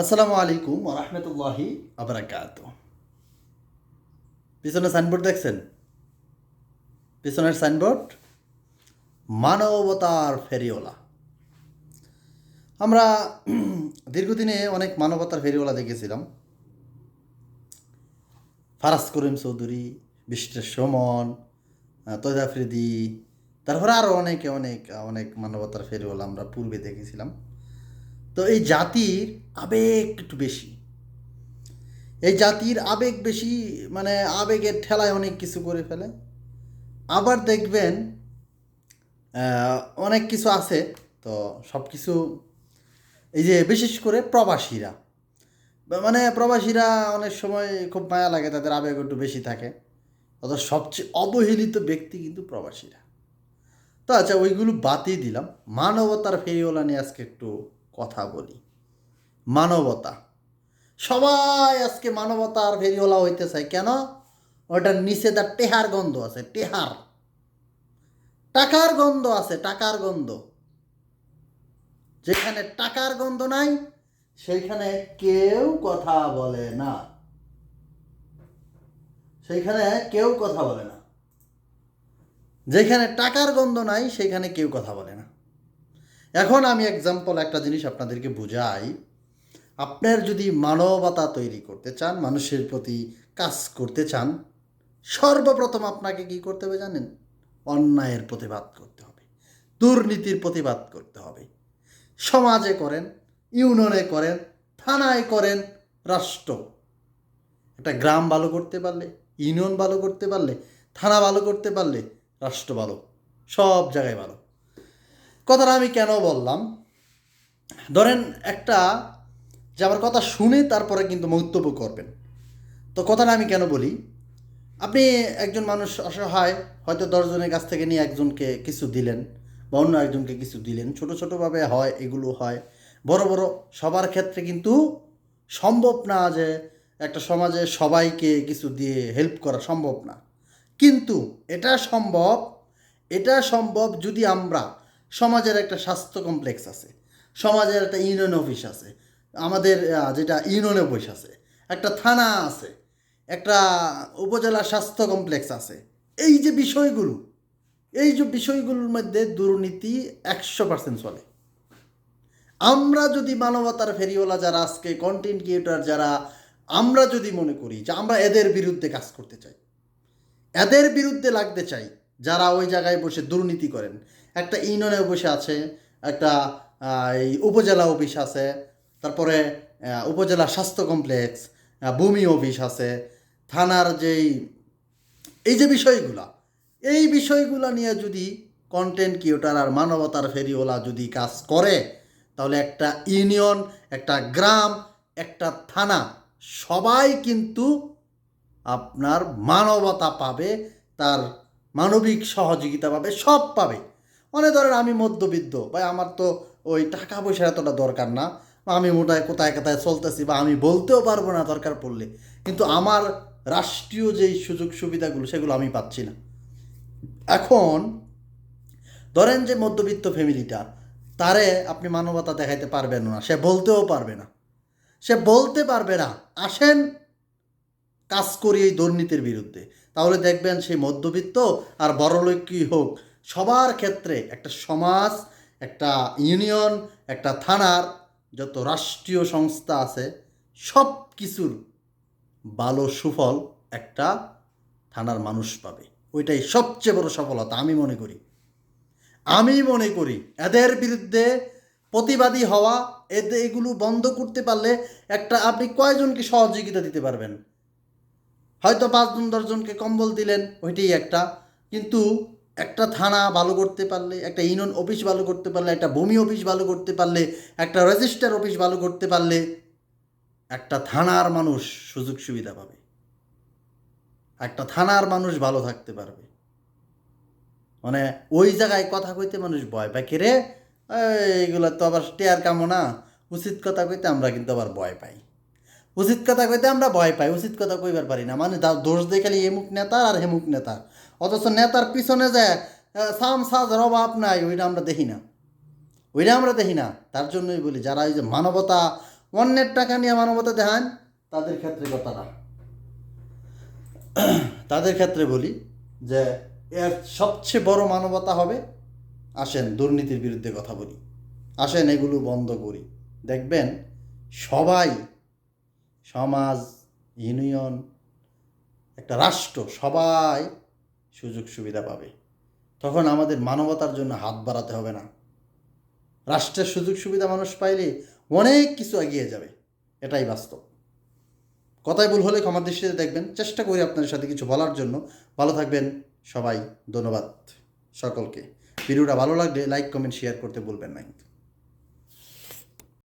আসসালামু আলাইকুম রহমতুল্লাহি আবরাকাত পিছনে সাইনবোর্ড দেখছেন? পিছনের সাইনবোর্ড? মানবতার ফেরিওলা। আমরা দীর্ঘদিনে অনেক মানবতার ফেরিওলা দেখেছিলাম। ফারাজ করিম চৌধুরী বিশ্বের সমন তৈদ আফ্রিদি, তারপরে আরও অনেকে অনেক অনেক মানবতার ফেরিওয়ালা আমরা পূর্বে দেখেছিলাম। তো এই জাতির আবেগ একটু বেশি। এই জাতির আবেগ বেশি মানে আবেগের ঠেলায় অনেক কিছু করে ফেলে। আবার দেখবেন অনেক কিছু আছে, তো সব কিছু এই যে বিশেষ করে প্রবাসীরা। মানে প্রবাসীরা অনেক সময় খুব মায়া লাগে, তাদের আবেগ একটু বেশি থাকে। অত সবচেয়ে অবহেলিত ব্যক্তি কিন্তু প্রবাসীরা। তো আচ্ছা ওইগুলো বাদই দিলাম। মানবতার ফেরিওয়ালা নিয়ে আজকে একটু কথা বলি। মানবতা। সবাই আজকে মানবতার ফেরিওয়ালা হইতে চায়। কেন? ওটার নিচে তার টেহার গন্ধ আছে, টেহার। টাকার গন্ধ আছে, টাকার গন্ধ। যেখানে টাকার গন্ধ নাই, সেইখানে কেউ কথা বলে না। সেইখানে কেউ কথা বলে না। যেখানে টাকার গন্ধ নাই সেখানে কেউ কথা বলে না। এখন আমি এক্সাম্পল একটা জিনিস আপনাদেরকে বুঝাই। আপনার যদি মানবতা তৈরি করতে চান, মানুষের প্রতি কাজ করতে চান, সর্বপ্রথম আপনাকে কি করতে হবে জানেন? অন্যায়ের প্রতিবাদ করতে হবে, দুর্নীতির প্রতিবাদ করতে হবে। সমাজে করেন, ইউনিয়নে করেন, থানায় করেন, রাষ্ট্র। একটা গ্রাম ভালো করতে পারলে, ইউনিয়ন ভালো করতে পারলে, থানা ভালো করতে পারলে, রাষ্ট্র ভালো, সব জায়গায় ভালো। কথাটা আমি কেন বললাম? ধরেন একটা যে আমার কথা শুনে তারপরে কিন্তু মন্তব্য করবেন। তো কথাটা আমি কেন বলি? আপনি একজন মানুষ অসহায়, হয়তো দশজনের কাছ থেকে নিয়ে একজনকে কিছু দিলেন বা অন্য একজনকে কিছু দিলেন, ছোটো ছোটোভাবে হয়, এগুলো হয়। বড় বড় সবার ক্ষেত্রে কিন্তু সম্ভব না যে একটা সমাজে সবাইকে কিছু দিয়ে হেল্প করা সম্ভব না। কিন্তু এটা সম্ভব এটা সম্ভব যদি আমরা সমাজের একটা স্বাস্থ্য কমপ্লেক্স আছে। সমাজের একটা ইউনিয়ন অফিস আছে। আমাদের যেটা ইউনিয়ন অফিস আছে, একটা থানা আছে, একটা উপজেলা স্বাস্থ্য কমপ্লেক্স আছে। এই যে বিষয়গুলো, এই যে বিষয়গুলোর মধ্যে দুর্নীতি একশো পার্সেন্ট চলে। আমরা যদি মানবতার ফেরিওয়ালা যারা আজকে কন্টেন্ট ক্রিয়েটর যারা, আমরা যদি মনে করি যে আমরা এদের বিরুদ্ধে কাজ করতে চাই, এদের বিরুদ্ধে লাগতে চাই, যারা ওই জায়গায় বসে দুর্নীতি করেন একটা ইউনিয়নে বসে আছে, একটা এই উপজেলা অফিস আছে, তারপরে উপজেলা স্বাস্থ্য কমপ্লেক্স ভূমি অফিস আছে, থানার যেই, এই যে বিষয়গুলা, এই বিষয়গুলা নিয়ে যদি কন্টেন্ট ক্রিয়েটার আর মানবতার ফেরিওয়ালা যদি কাজ করে, তাহলে একটা ইউনিয়ন, একটা গ্রাম, একটা থানা, সবাই কিন্তু আপনার মানবতা পাবে, তার মানবিক সহযোগিতা পাবে, সব পাবে। মনে ধরেন আমি মধ্যবিত্ত বা আমার তো ওই টাকা পয়সা এতটা দরকার না আমি মোটায় কোথায় কোথায় চলতেছি বা আমি বলতেও পারব না দরকার পড়লে, কিন্তু আমার রাষ্ট্রীয় যেই সুযোগ সুবিধাগুলো সেগুলো আমি পাচ্ছি না। এখন ধরেন যে মধ্যবিত্ত ফ্যামিলিটা, তারে আপনি মানবতা দেখাইতে পারবেন না, সে বলতেও পারবে না। সে বলতে পারবে না, আসেন কাজ করি এই দুর্নীতির বিরুদ্ধে। তাহলে দেখবেন সেই মধ্যবিত্ত আর বড়লোকই হোক সবার ক্ষেত্রে একটা সমাজ, একটা ইউনিয়ন, একটা থানার যত রাষ্ট্রীয় সংস্থা আছে সব কিছুর ভালো সুফল একটা থানার মানুষ পাবে। ওইটাই সবচেয়ে বড় সফলতা, আমি মনে করি। আমি মনে করি এদের বিরুদ্ধে প্রতিবাদী হওয়া এতে এগুলো বন্ধ করতে পারলে একটা আপনি কয়জনকে সহযোগিতা দিতে পারবেন? হয়তো পাঁচজন, দশজনকে কম্বল দিলেন, ওইটাই একটা। কিন্তু একটা থানা ভালো করতে পারলে, একটা ইউনিয়ন অফিস ভালো করতে পারলে, একটা ভূমি অফিস ভালো করতে পারলে, একটা রেজিস্টার অফিস ভালো করতে পারলে, একটা থানার মানুষ সুযোগ সুবিধা পাবে। একটা থানার মানুষ ভালো থাকতে পারবে। মানে ওই জায়গায় কথা কইতে মানুষ ভয় পায়। রে এইগুলো তো আবার টেয়ার কামো না। উচিত কথা কইতে আমরা কিন্তু আবার ভয় পাই। উচিত কথা কইতে আমরা ভয় পাই, উচিত কথা কইবার পারি না। মানে দোষ দিয়ে খালি এমুক নেতা আর হেমুক নেতা। অথচ নেতার পিছনে যে সাম সাজের অভাব নাই, ওইটা আমরা দেখি না। ওইটা আমরা দেখি না। তার জন্যই বলি, যারা এই যে মানবতা, অন্যের টাকা নিয়ে মানবতা দেখান, তাদের ক্ষেত্রে কথাটা তাদের ক্ষেত্রে বলি যে, এর সবচেয়ে বড় মানবতা হবে, আসেন দুর্নীতির বিরুদ্ধে কথা বলি। আসেন এগুলো বন্ধ করি। দেখবেন সবাই সমাজ, ইউনিয়ন, একটা রাষ্ট্র, সবাই সুযোগ সুবিধা পাবে। তখন আমাদের মানবতার জন্য হাত বাড়াতে হবে না। রাষ্ট্রের সুযোগ সুবিধা মানুষ পাইলে অনেক কিছু এগিয়ে যাবে। এটাই বাস্তব। কথায় ভুল হলে ক্ষমার দৃষ্টিতে দেখবেন। চেষ্টা করি আপনাদের সাথে কিছু বলার জন্য। ভালো থাকবেন সবাই। ধন্যবাদ সকলকে। ভিডিওটা ভালো লাগলে লাইক, কমেন্ট শেয়ার করতে ভুলবেন না কিন্তু।